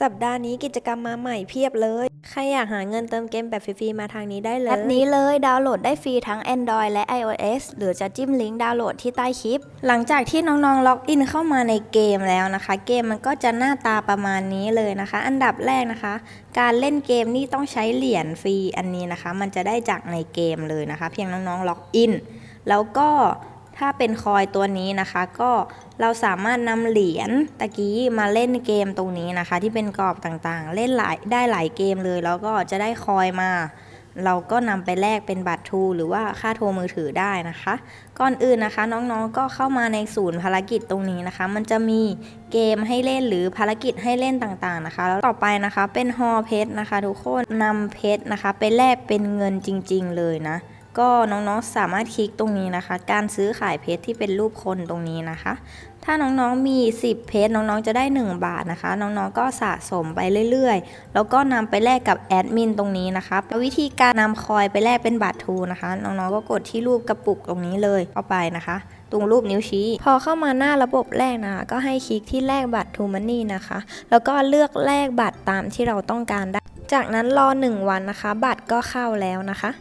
สัปดาห์นี้กิจกรรมมาใหม่เพียบเลย ใครอยากหาเงินเติมเกมแบบฟรีๆมาทางนี้ได้เลย แอปนี้เลยดาวน์โหลดได้ฟรีทั้ง Android และ iOS หรือจะจิ้มลิงก์ดาวน์โหลดที่ใต้คลิป หลังจากที่น้องๆล็อกอินเข้ามาในเกมแล้วนะคะ เกมมันก็จะหน้าตาประมาณนี้เลยนะคะ อันดับแรกนะคะ การเล่นเกมนี่ต้องใช้เหรียญฟรีอันนี้นะคะ มันจะได้จากในเกมเลยนะคะ เพียงน้องๆล็อกอินแล้วก็ ถ้าเป็นคอยตัวนี้นะคะ ก็เราสามารถนำเหรียญตะกี้มาเล่นเกมตรงนี้นะคะ ที่เป็นกรอบต่างๆ เล่นหลายได้หลายเกมเลย แล้วก็จะได้คอยมา เราก็นำไปแลกเป็นบัตรทูหรือว่าค่าโทรมือถือได้นะคะ ก่อนอื่นนะคะ น้องๆก็เข้ามาในศูนย์ภารกิจตรงนี้นะคะ มันจะมีเกมให้เล่นหรือภารกิจให้เล่นต่างๆนะคะ แล้วต่อไปนะคะเป็นฮอเพชรนะคะ ทุกคนนำเพชรนะคะ ไปแลกเป็นเงินจริง ๆ เลยนะ ก็น้องๆสามารถคลิกตรงนี้นะคะ การซื้อขายเพชรที่เป็นรูปคนตรงนี้นะคะ ถ้าน้องๆมี 10 เพชรน้องๆจะได้ 1 บาทนะคะ น้องๆก็สะสมไปเรื่อยๆ แล้วก็นำไปแลกกับแอดมินตรงนี้นะคะแล้ววิธีการนำคอยไปแลกเป็นบัตรทูนะคะ น้องๆก็กดที่รูปกระปุกตรงนี้เลยเข้าไปนะคะ ตรงรูปนิ้วชี้ พอเข้ามาหน้าระบบแรกนะคะก็ให้คลิกที่แลกบัตรทูมันนี่นะคะ แล้วก็เลือกแลกบัตรตามที่เราต้องการได้ จากนั้นรอ 1 วันนะคะ บัตรก็เข้าแล้วนะคะ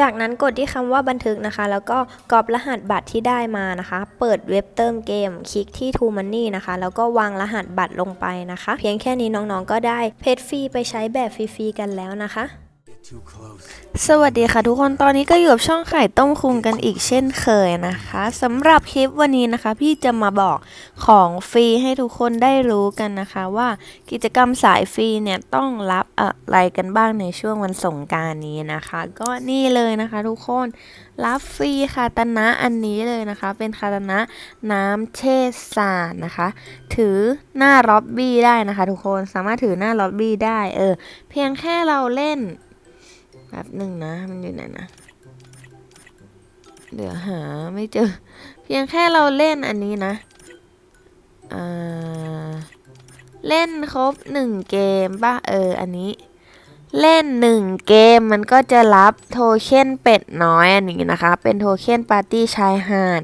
จากนั้นกดที่คำว่าบันทึกนะคะ แล้วก็กรอบรหัสบัตรที่ได้มานะคะ เปิดเว็บเติมเกม คลิกที่ t o Money นะคะ แล้วก็วางรหัสบัตรลงไปนะคะ เพียงแค่นี้น้องๆก็ได้เพชรฟรีไปใช้แบบฟรีๆกันแล้วนะคะ สวัสดีค่ะทุกคนตอนนี้ก็อยู่กับช่องไข่ต้มคุงกันอีกเช่นเคยนะคะสำหรับคลิปวันนี้นะคะ พี่จะมาบอกของฟรีให้ทุกคนได้รู้กันนะคะ ว่ากิจกรรมสายฟรีเนี่ยต้องรับอะไรกันบ้างในช่วงวันสงการนี้นะคะ ก็นี่เลยนะคะทุกคนรับฟรีคาตนะอันนี้เลยนะคะ เป็นคาตนะน้ำเชษสารนะคะ ถือหน้าล็อบบี้ได้นะคะ ทุกคนสามารถถือหน้าล็อบบี้ได้เออเพียงแค่เราเล่น ป๊บหนึ่งนะ มันอยู่ไหนนะเดี๋ยวหาไม่เจอ เพียงแค่เราเล่นอันนี้นะเล่นครบหนึ่งเกมป่ะเอออันนี้ เล่นหนึ่งเกมมันก็จะรับโทเค็นเป็ดน้อยอันนี้นะคะ เป็นโทเค็นปาร์ตี้ชายหาด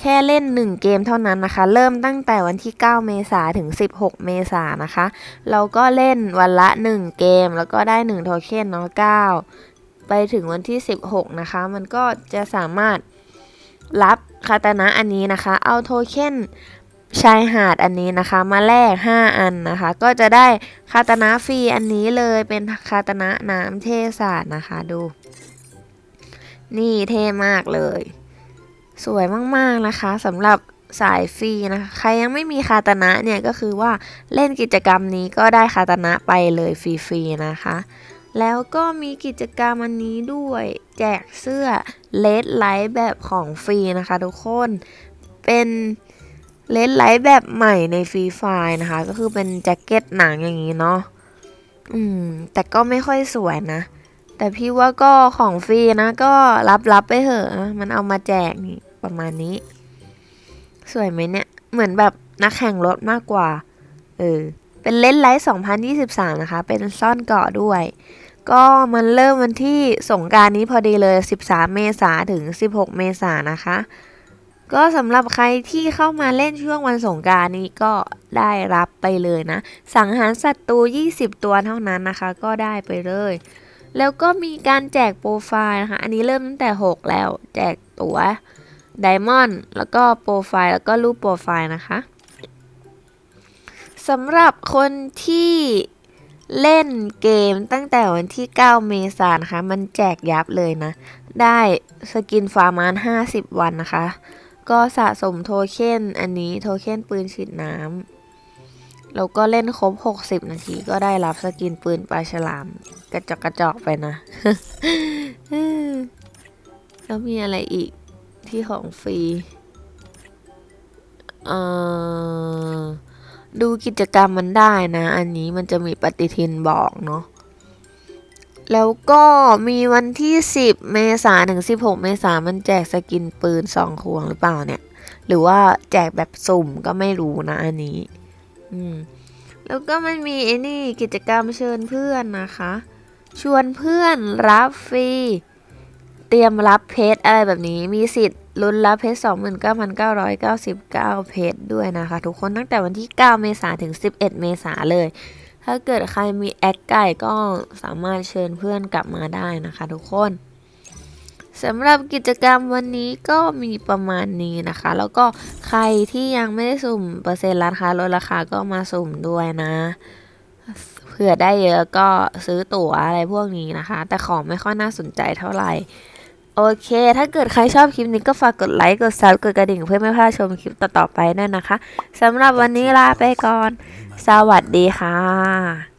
แค่เล่น 1 เกมเท่านั้นนะคะ เริ่มตั้งแต่วันที่ 9 เมษาถึง 16 เมษานะคะ เราก็เล่นวันละ 1 เกม แล้วก็ได้1โทเค็นเนาะ9ไปถึงวันที่ 16 นะคะ มันก็จะสามารถรับคาตานะอันนี้นะคะ เอาโทเค็นชายหาดอันนี้นะคะ มาแลก5 อันนะคะ ก็จะได้คาตานะฟรีอันนี้เลยเป็นคาตานะน้ำเทศาสตร์นะคะดู นี่เท่มากเลย สวยมากๆนะคะสำหรับสายฟรีนะคะใครยังไม่มีคาตานะเนี่ยก็คือว่าเล่นกิจกรรมนี้ก็ได้คาตานะไปเลยฟรีๆนะคะ แล้วก็มีกิจกรรมอันนี้ด้วย แจกเสื้อเลดไลท์แบบของฟรีนะคะทุกคนเป็นเลดไลท์แบบใหม่ในฟรีไฟนะคะ ก็คือเป็นแจ็คเก็ตหนังอย่างนี้เนาะอืม แต่ก็ไม่ค่อยสวยนะ แต่พี่ว่าก็ของฟรีนะ ก็รับรับไปเถอะ มันเอามาแจกนี่ ประมาณนี้ สวยไหมเนี่ย เหมือนแบบนักแข่งรถมากกว่า เออ เป็นเล่นไลท์2023 นะคะ เป็นซ่อนเกาะด้วย ก็มันเริ่มวันที่สงการนี้พอดีเลย 13 เมษาถึง 16 เมษานะคะ ก็สำหรับใครที่เข้ามาเล่นช่วงวันสงการนี้ก็ได้รับไปเลยนะ สังหารศัตรู 20 ตัวเท่านั้นนะคะ ก็ได้ไปเลยแล้วก็มีการแจกโปรไฟล์นะคะ อันนี้เริ่มตั้งแต่ 6 แล้ว แจกตั๋ว ไดมอนด์แล้วก็โปรไฟล์แล้วก็รูปโปรไฟล์นะคะสำหรับคนที่เล่นเกมตั้งแต่วันที่ 9 เมษายนนะคะ มันแจกยับเลยนะ ได้สกินฟาร์มาน 50 วันนะคะ ก็สะสมโทเค็นอันนี้โทเค็นปืนฉีดน้ำแล้วก็เล่นครบ 60 นาทีก็ได้รับสกินปืนปลาฉลาม กระจอกกระจอกไปนะ แล้วมีอะไรอีก ที่ของฟรีเอ่อดูกิจกรรมมันได้นะ อันนี้มันจะมีปฏิทินบอกเนาะแล้วก็มีวันที่ 10 เมษายนถึง 16 เมษายนมันแจกสกินปืนสองควงหรือเปล่าเนี่ย หรือว่าแจกแบบสุ่มก็ไม่รู้นะอันนี้ อืม แล้วก็มันมีไอ้นี่กิจกรรมเชิญเพื่อนนะคะ ชวนเพื่อนรับฟรี เตรียมรับเพชรอะไรแบบนี้ มีสิทธิ์ ลุ้นรับเพชร29,999 เพชรด้วยนะคะ ทุกคนตั้งแต่วันที่ 9 เมษาถึง 11 เมษาเลย ถ้าเกิดใครมีแอคไก่ก็สามารถเชิญเพื่อนกลับมาได้นะคะทุกคนสำหรับกิจกรรมวันนี้ก็มีประมาณนี้นะคะ แล้วก็ใครที่ยังไม่ได้สุ่มเปอร์เซ็นต์ราคาลดราคาก็มาสุ่มด้วยนะเผื่อได้เยอะก็ซื้อตั๋วอะไรพวกนี้นะคะ แต่ของไม่ค่อยน่าสนใจเท่าไหร่ โอเค ถ้าเกิดใครชอบคลิปนี้ก็ฝากกดไลค์ กดซับ กดกระดิ่งเพื่อไม่พลาดชมคลิปต่อๆไปด้วยนะคะสำหรับวันนี้ลาไปก่อน สวัสดีค่ะ